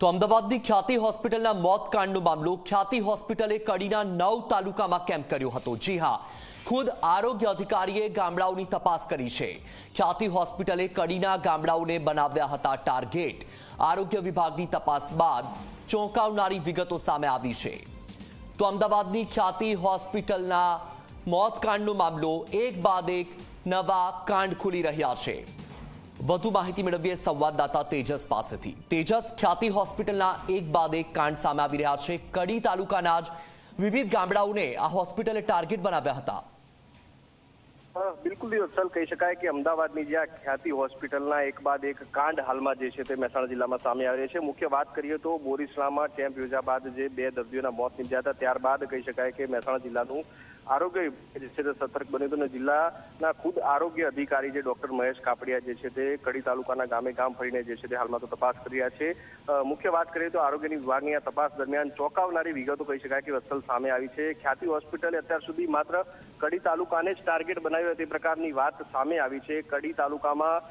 તો અમદાવાદની ખ્યાતિ હોસ્પિટલના મોત કાંડનો મામલો ખ્યાતિ હોસ્પિટલે કડીના નવ તાલુકામાં કેમ્પ કર્યો હતો. જી હા, ખુદ આરોગ્ય અધિકારીએ ગામડાઓની તપાસ કરી છે. ખ્યાતિ હોસ્પિટલે કડીના ગામડાઓને બનાવ્યા હતા ટાર્ગેટ. આરોગ્ય વિભાગની તપાસ બાદ ચોંકાવનારી વિગતો સામે આવી છે. તો અમદાવાદની ખ્યાતિ હોસ્પિટલના મોત કાંડનો મામલો એક બાદ એક નવા કાંડ ખુલી રહ્યા છે. વધુ માહિતી મેળવીએ સંવાદદાતા તેજસ પાસેથી. તેજસ ખ્યાતિ હોસ્પિટલના એક બાદ એક કાંડ સામે આવી રહ્યા છે. કડી તાલુકાના જ વિવિધ ગામડાઓને આ હોસ્પિટલે ટાર્ગેટ બનાવ્યા હતા. બિલકુલ વત્સલ કહી શકાય કે અમદાવાદની જે આ ખ્યાતિ હોસ્પિટલના એક બાદ એક કાંડ હાલમાં જે છે તે મહેસાણા જિલ્લામાં સામે આવી રહ્યા છે. મુખ્ય વાત કરીએ તો બોરીસલામાં કેમ્પ યોજ્યા બાદ જે બે દર્દીઓના મોત નીપજ્યા હતા. ત્યારબાદ કહી શકાય કે મહેસાણા જિલ્લાનું આરોગ્ય વિભાગ જે છે તે સતર્ક બન્યું હતું અને જિલ્લાના ખુદ આરોગ્ય અધિકારી જે ડોક્ટર મહેશ કાપડિયા જે છે તે કડી તાલુકાના ગામે ગામ ફરીને જે છે તે હાલમાં તો તપાસ કરી રહ્યા છે. મુખ્ય વાત કરીએ તો આરોગ્યની વિભાગની આ તપાસ દરમિયાન ચોંકાવનારી વિગતો કહી શકાય કે વત્સલ સામે આવી છે. ખ્યાતિ હોસ્પિટલે અત્યાર સુધી માત્ર કડી તાલુકાને જ ટાર્ગેટ બનાવ્યો તે પ્રકારની વાત સામે આવી છે. કડી તાલુકામાં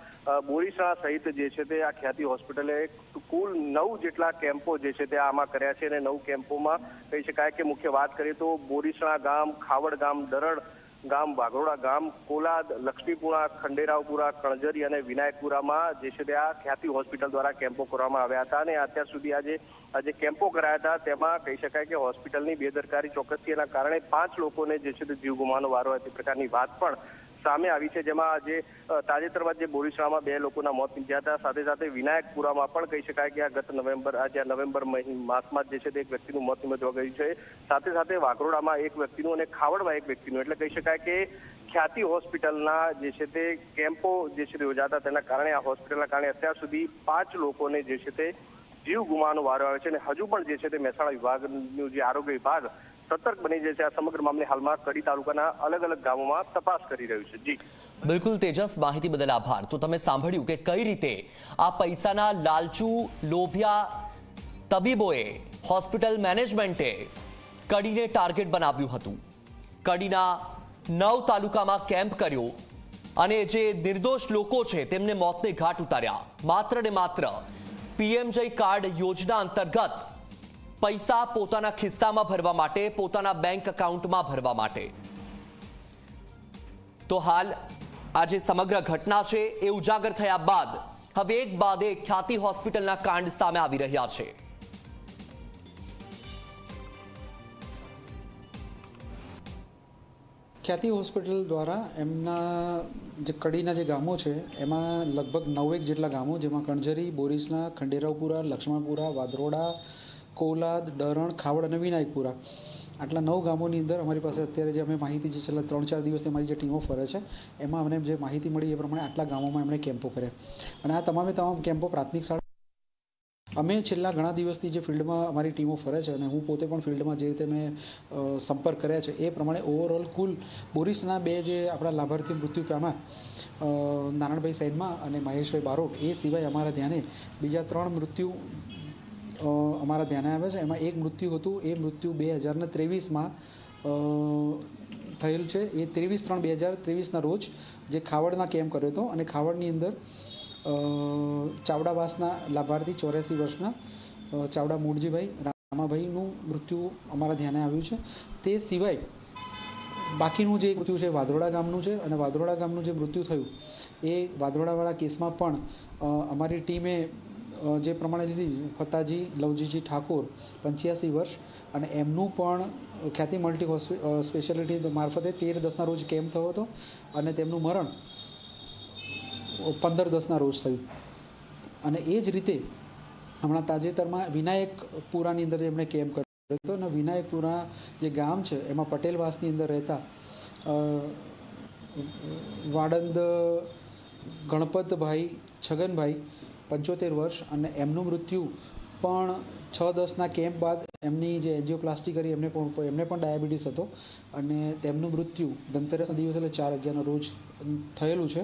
બોરીસણા સહિત જે છે તે આ ખ્યાતિ હોસ્પિટલે કુલ નવ જેટલા કેમ્પો જે છે તે આમાં કર્યા છે અને નવ કેમ્પોમાં કહી શકાય કે મુખ્ય વાત કરીએ તો બોરીસણા ગામ ખાવડ ગામ, દરડ ગામ વાઘરોડા ગામ, કોલાદ, લક્ષ્મીપુરા, ખંડેરાવપુરા, કણજરી અને વિનાયકપુરામાં જે છે તે આ ખ્યાતિ હોસ્પિટલ દ્વારા કેમ્પો કરવામાં આવ્યા હતા અને અત્યાર સુધી આજે જે કેમ્પો કરાયા હતા તેમાં કહી શકાય કે હોસ્પિટલની બેદરકારી ચોક્કસથી એના કારણે પાંચ લોકોને જે છે તે જીવ ગુમાવવાનો વારો તે પ્રકારની વાત પણ સામે આવી છે, જેમાં આજે તાજેતરમાં જે બોરીસરામાં બે લોકોના મોત નીપજ્યા હતા. સાથે સાથે વિનાયકપુરામાં પણ કહી શકાય કે આ ગત નવેમ્બર, આ નવેમ્બર મહિ- માસમાં જે છે તે એક વ્યક્તિનું મોત નિપજવા ગયું છે. સાથે સાથે વાઘરોડામાં એક વ્યક્તિનું અને ખાવડમાં એક વ્યક્તિનું. એટલે કહી શકાય કે ખ્યાતિ હોસ્પિટલના જે છે તે કેમ્પો જે છે તે યોજાતા તેના કારણે આ હોસ્પિટલના કારણે અત્યાર સુધી પાંચ લોકોને જે છે તે જીવ ગુમાવવાનો વારો આવે છે. અને હજુ પણ જે છે તે મહેસાણા વિભાગનું જે આરોગ્ય વિભાગ સતર્ક બની જે છે આ સમગ્ર મામલે હાલમાં કડી તાલુકાના અલગ અલગ ગામોમાં તપાસ કરી રહ્યું છે. જી. બિલકુલ તેજસ, માહિતી બદલ આભાર. તો તમે સાંભળ્યું કે કઈ રીતે આ પૈસાના લાલચુ, લોભિયા તબીબોએ હોસ્પિટલ મેનેજમેન્ટે કડીને ટાર્ગેટ બનાવ્યું હતું. કડીના નવ તાલુકામાં કેમ્પ કર્યો અને જે નિર્દોષ લોકો છે તેમને મોતને ઘાટ ઉતાર્યા. માત્ર ને માત્ર પીએમજય કાર્ડ યોજના અંતર્ગત પૈસા પોતાના ખિસ્સામાં ભરવા માટે, પોતાના બેંક એકાઉન્ટમાં ભરવા માટે. તો હાલ આ જે સમગ્ર ઘટના છે, એ ઉજાગર થયા બાદ, હવે એક બાદ એક ખ્યાતિ હોસ્પિટલના કાંડ સામે આવી રહ્યા છે. ખ્યાતિ હોસ્પિટલ દ્વારા એમના જે કડીના જે ગામો છે, એમાં લગભગ નવેક જેટલા ગામો, જેમાં કણજરી, બોરીસના, ખંડેરાવપુરા લક્ષ્મણપુરા વાદરોડા કોલાદ, ડરણ, ખાવડ અને વિનાયકપુરા. આટલા નવ ગામોની અંદર અમારી પાસે અત્યારે જે અમે માહિતી જે છેલ્લા ત્રણ ચાર દિવસથી અમારી જે ટીમો ફરે છે, એમાં અમને જે માહિતી મળી એ પ્રમાણે આટલા ગામોમાં એમણે કેમ્પો કર્યા. અને આ તમામે તમામ કેમ્પો પ્રાથમિક શાળા અમે છેલ્લા ઘણા દિવસથી જે ફિલ્ડમાં અમારી ટીમો ફરે છે અને હું પોતે પણ ફિલ્ડમાં જે રીતે મેં સંપર્ક કર્યા છે એ પ્રમાણે ઓવરઓલ કુલ બોરિસના બે જે આપણા લાભાર્થી મૃત્યુ પામ્યા નારાયણભાઈ સૈદમાં અને મહેશભાઈ બારોટ એ સિવાય અમારા ધ્યાને બીજા ત્રણ મૃત્યુ અમારા ધ્યાને આવે છે? એમાં એક મૃત્યુ હતું, એ મૃત્યુ બે હજારને ત્રેવીસમાં થયેલ છે. એ ત્રેવીસ ત્રણ બે હજાર ત્રેવીસના રોજ જે ખાવડના કેમ્પ કર્યો હતો અને ખાવડની અંદર ચાવડાવાસના લાભાર્થી ચોર્યાસી વર્ષના ચાવડા મૂળજીભાઈ રામાભાઈનું મૃત્યુ અમારા ધ્યાને આવ્યું છે. તે સિવાય બાકીનું જે મૃત્યુ છે વાદરોડા ગામનું છે અને વાદરોડા ગામનું જે મૃત્યુ થયું, એ વાદરોડાવાળા કેસમાં પણ અમારી ટીમે જે પ્રમાણે લીધી, ફતાજી લવજીજી ઠાકોર પંચ્યાસી વર્ષ અને એમનું પણ ખ્યાતિ મલ્ટી સ્પેશિયાલિટી મારફતે તેર દસના રોજ કેમ્પ થયો હતો અને તેમનું મરણ પંદર દસના રોજ થયું. અને એ જ રીતે હમણાં તાજેતરમાં વિનાયકપુરાની અંદર એમણે કેમ્પ કર્યો હતો અને વિનાયકપુરા જે ગામ છે, એમાં પટેલવાસની અંદર રહેતા વાડંદ ગણપતભાઈ છગનભાઈ પંચોતેર વર્ષ અને એમનું મૃત્યુ પણ છ દસના કેમ્પ બાદ એમની જે એન્જિયોપ્લાસ્ટી કરી એમને પણ એમને પણ ડાયાબિટીસ હતો. અને તેમનું મૃત્યુ ધનતેરસના દિવસે એટલે ચાર અગિયારના રોજ થયેલું છે.